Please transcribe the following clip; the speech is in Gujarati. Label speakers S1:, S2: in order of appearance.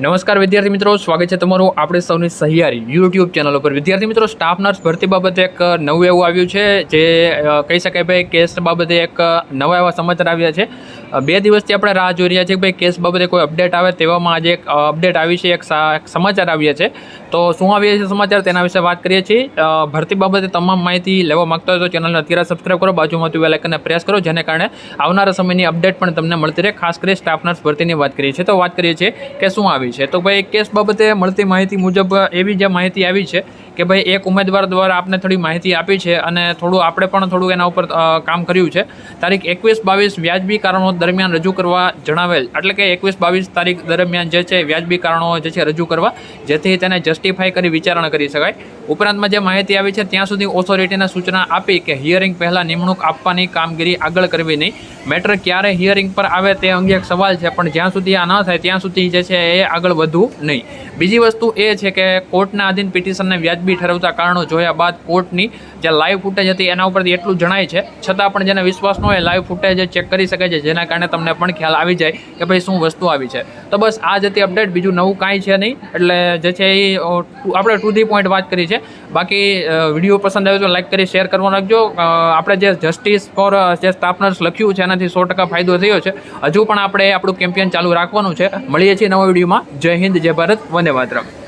S1: નમસ્કાર વિદ્યાર્થી મિત્રો, સ્વાગત છે તમારું આપણે સૌની સહિયારી યુટ્યુબ ચેનલ ઉપર. વિદ્યાર્થી મિત્રો સ્ટાફ નર્સ ભરતી બાબતે એક નવું એવું આવ્યું છે, જે કહી શકાય ભાઈ, કેસ બાબતે એક નવા એવા સમાચાર આવ્યા છે. બે દિવસથી આપણે રાહ જોઈ રહ્યા છીએ કે ભાઈ, કેસ બાબતે કોઈ અપડેટ આવે તેવામાં આજે એક અપડેટ આવી છે, એક સમાચાર આવ્યા છે. તો શું આવ્યા છે સમાચાર તેના વિશે વાત કરીએ છીએ. ભરતી બાબતે તમામ માહિતી લેવા માગતા હોય તો ચેનલને અત્યારે સબસ્ક્રાઈબ કરો બાજુમાં બેલ આઇકનને પ્રેસ કરો, જેને કારણે આવનારા સમયની અપડેટ પણ તમને મળતી રહે. ખાસ કરી સ્ટાફ નર્સ ભરતીની વાત કરીએ છીએ. તો વાત કરીએ છીએ કે શું આવી છે. તો ભાઈ કેસ બાબતે મળતી માહિતી મુજબ એવી જે માહિતી આવી છે. કે ભાઈ એક ઉમેદવાર દ્વારા આપને થોડી માહિતી આપી છે અને થોડું આપણે પણ થોડું એના ઉપર કામ કર્યું છે. તારીખ એકવીસ બાવીસ વ્યાજબી કારણો દરમિયાન રજૂ કરવા જણાવેલ. એટલે કે એકવીસ બાવીસ તારીખ દરમિયાન જે છે વ્યાજબી કારણો જે છે રજૂ કરવા, જેથી તેને જસ્ટિફાઈ કરી વિચારણા કરી શકાય. ઉપરાંતમાં જે માહિતી આવી છે, ત્યાં સુધી ઓથોરિટીને સૂચના આપી કે હિયરિંગ પહેલાં નિમણૂક આપવાની કામગીરી આગળ કરવી નહીં. મેટર ક્યારે હિયરિંગ પર આવે તે અંગે એક સવાલ છે, પણ જ્યાં સુધી આ ન થાય, ત્યાં સુધી જે છે એ આગળ વધવું નહીં. બીજી વસ્તુ એ છે કે કોર્ટના આધીન પિટિશનને વ્યાજબી ઠરવતા કારણો જોયા બાદ કોર્ટની જે લાઈવ ફૂટેજ હતી એના ઉપરથી એટલું જણાય છે. છતાં પણ જેને વિશ્વાસ ન હોય લાઈવ ફૂટેજ ચેક કરી શકે છે. જેના કારણે તમને પણ ખ્યાલ આવી જાય કે ભાઈ શું વસ્તુ આવી છે. તો બસ આ જ હતી અપડેટ બીજું નવું કાંઈ છે નહીં. એટલે જે છે એ આપણે ટુ ધી પોઈન્ટ વાત કરી છે. બાકી વીડિયો પસંદ આવ્યો તો લાઈક કરી શેર કરવાનું રાખજો આપણે જે જસ્ટિસ ફોર જે સ્ટાફનર્સ લખ્યું છે, એનાથી સો ટકા ફાયદો થયો છે. હજુ પણ આપણે આપણું કેમ્પેન ચાલુ રાખવાનું છે. મળીએ છીએ નવા વિડીયોમાં. જય હિન્દ, જય ભારત. વંદે માતરમ.